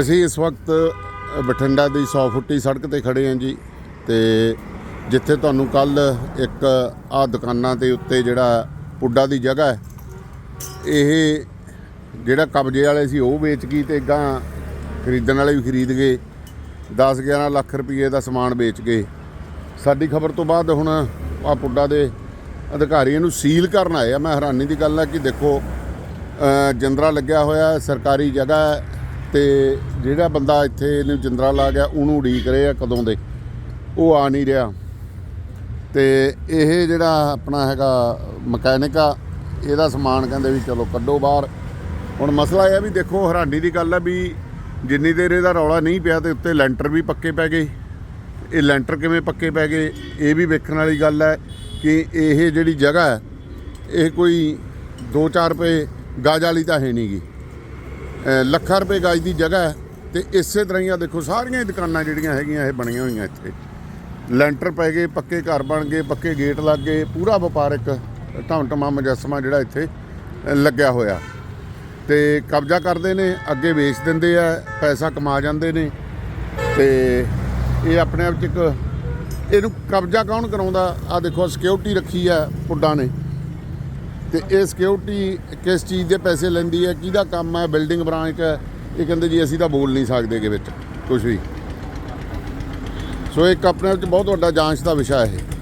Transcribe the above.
ਅਸੀਂ ਇਸ ਵਕਤ ਬਠਿੰਡਾ ਦੀ 100 ਫੁੱਟੀ ਸੜਕ ਤੇ ਖੜੇ ਹਾਂ ਜੀ ਤੇ ਜਿੱਥੇ ਤੁਹਾਨੂੰ ਕੱਲ ਇੱਕ ਆ ਦੁਕਾਨਾਂ ਦੇ ਉੱਤੇ ਜਿਹੜਾ ਪੁੱਡਾ ਦੀ ਜਗ੍ਹਾ ਹੈ ਇਹ ਜਿਹੜਾ ਕਬਜ਼ੇ ਵਾਲੇ ਸੀ ਉਹ ਵੇਚ ਗਈ ਤੇ ਗਾਂ ਖਰੀਦਣ ਵਾਲੇ ਵੀ ਖਰੀਦ ਗਏ। 10 11 ਲੱਖ ਰੁਪਏ ਦਾ ਸਮਾਨ ਵੇਚ ਗਏ। ਸਾਡੀ ਖਬਰ ਤੋਂ ਬਾਅਦ ਹੁਣ ਆ ਪੁੱਡਾ ਦੇ ਅਧਿਕਾਰੀਆਂ ਨੂੰ ਸੀਲ ਕਰਨ ਆਏ ਆ। ਮੈਂ ਹੈਰਾਨੀ ਦੀ ਗੱਲ ਆ ਕਿ ਦੇਖੋ ਅ, ਲੱਗਿਆ ਹੋਇਆ ਸਰਕਾਰੀ ਜਗ੍ਹਾ ਤੇ ਜਿਹੜਾ ਬੰਦਾ ਇੱਥੇ ਇਹਨੂੰ ਜਿੰਦਰਾ ਲਾ ਗਿਆ, ਉਹਨੂੰ ਉਡੀਕ ਰਹੇ ਆ ਕਦੋਂ ਦੇ। ਉਹ ਆ ਨਹੀਂ ਰਿਹਾ। ਤੇ ਇਹ ਜਿਹੜਾ ਆਪਣਾ ਹੈਗਾ ਮਕੈਨਿਕ ਆ, ਇਹਦਾ ਸਮਾਨ ਕਹਿੰਦੇ ਵੀ ਚਲੋ ਕੱਢੋ ਬਾਹਰ। ਹੁਣ ਮਸਲਾ ਇਹ ਆ ਵੀ ਦੇਖੋ, ਹੈਰਾਨੀ ਦੀ ਗੱਲ ਹੈ ਵੀ ਜਿੰਨੀ ਦੇਰ ਇਹਦਾ ਰੌਲਾ ਨਹੀਂ ਪਿਆ ਤੇ ਉੱਤੇ ਲੈਂਟਰ ਵੀ ਪੱਕੇ ਪੈ ਗਏ। ਇਹ ਲੈਂਟਰ ਕਿਵੇਂ ਪੱਕੇ ਪੈ ਗਏ, ਇਹ ਵੀ ਵੇਖਣ ਵਾਲੀ ਗੱਲ ਹੈ ਕਿ ਇਹ ਜਿਹੜੀ ਜਗ੍ਹਾ ਹੈ, ਇਹ ਕੋਈ 2-4 ਰੁਪਏ ਗਾਜ ਵਾਲੀ ਤਾਂ ਹੈ ਨਹੀਂਗੀ ਲੱਖਾਂ ਰੁਪਏ ਗਾਜ ਦੀ ਜਗ੍ਹਾ ਹੈ ਤੇ ਇਸੇ ਤਰ੍ਹਾਂ ਹੀ ਆ ਦੇਖੋ, ਸਾਰੀਆਂ ਹੀ ਦੁਕਾਨਾਂ ਜਿਹੜੀਆਂ ਹੈਗੀਆਂ, ਇਹ ਬਣੀਆਂ ਹੋਈਆਂ ਇੱਥੇ। ਲੈਂਟਰ ਪੈ ਗਏ, ਪੱਕੇ ਘਰ ਬਣ ਗਏ, ਪੱਕੇ ਗੇਟ ਲੱਗ ਗਏ, ਪੂਰਾ ਵਪਾਰਕ ਢਾਂਟਮਾ ਮੁਜੱਸਮਾ ਜਿਹੜਾ ਇੱਥੇ ਲੱਗਿਆ ਹੋਇਆ। ਤੇ ਕਬਜ਼ਾ ਕਰਦੇ ਨੇ, ਅੱਗੇ ਵੇਚ ਦਿੰਦੇ ਆ, ਪੈਸਾ ਕਮਾ ਜਾਂਦੇ ਨੇ। ਤੇ ਇਹ ਆਪਣੇ ਆਪ ਚ ਇੱਕ, ਇਹਨੂੰ ਕਬਜ਼ਾ ਕੌਣ ਕਰਾਉਂਦਾ? ਆ ਦੇਖੋ ਸਿਕਿਉਰਿਟੀ ਰੱਖੀ ਆ ਪੁੱਡਾਂ ਨੇ। ਤੇ ਇਹ ਸਿਕਿਉਰਿਟੀ ਕਿਸ ਚੀਜ਼ ਦੇ ਪੈਸੇ ਲੈਂਦੀ ਹੈ, ਕਿਹਦਾ ਕੰਮ ਹੈ ਬਿਲਡਿੰਗ ਬ੍ਰਾਂਚ ਹੈ, ਇਹ ਕਹਿੰਦੇ ਜੀ ਅਸੀਂ ਤਾਂ ਬੋਲ ਨਹੀਂ ਸਕਦੇ ਕਿ ਵਿੱਚ ਕੁਝ ਵੀ। ਸੋ ਇੱਕ ਆਪਣੇ ਆਪ ਚ ਬਹੁਤ ਵੱਡਾ ਜਾਂਚ ਦਾ ਵਿਸ਼ਾ ਹੈ ਇਹ।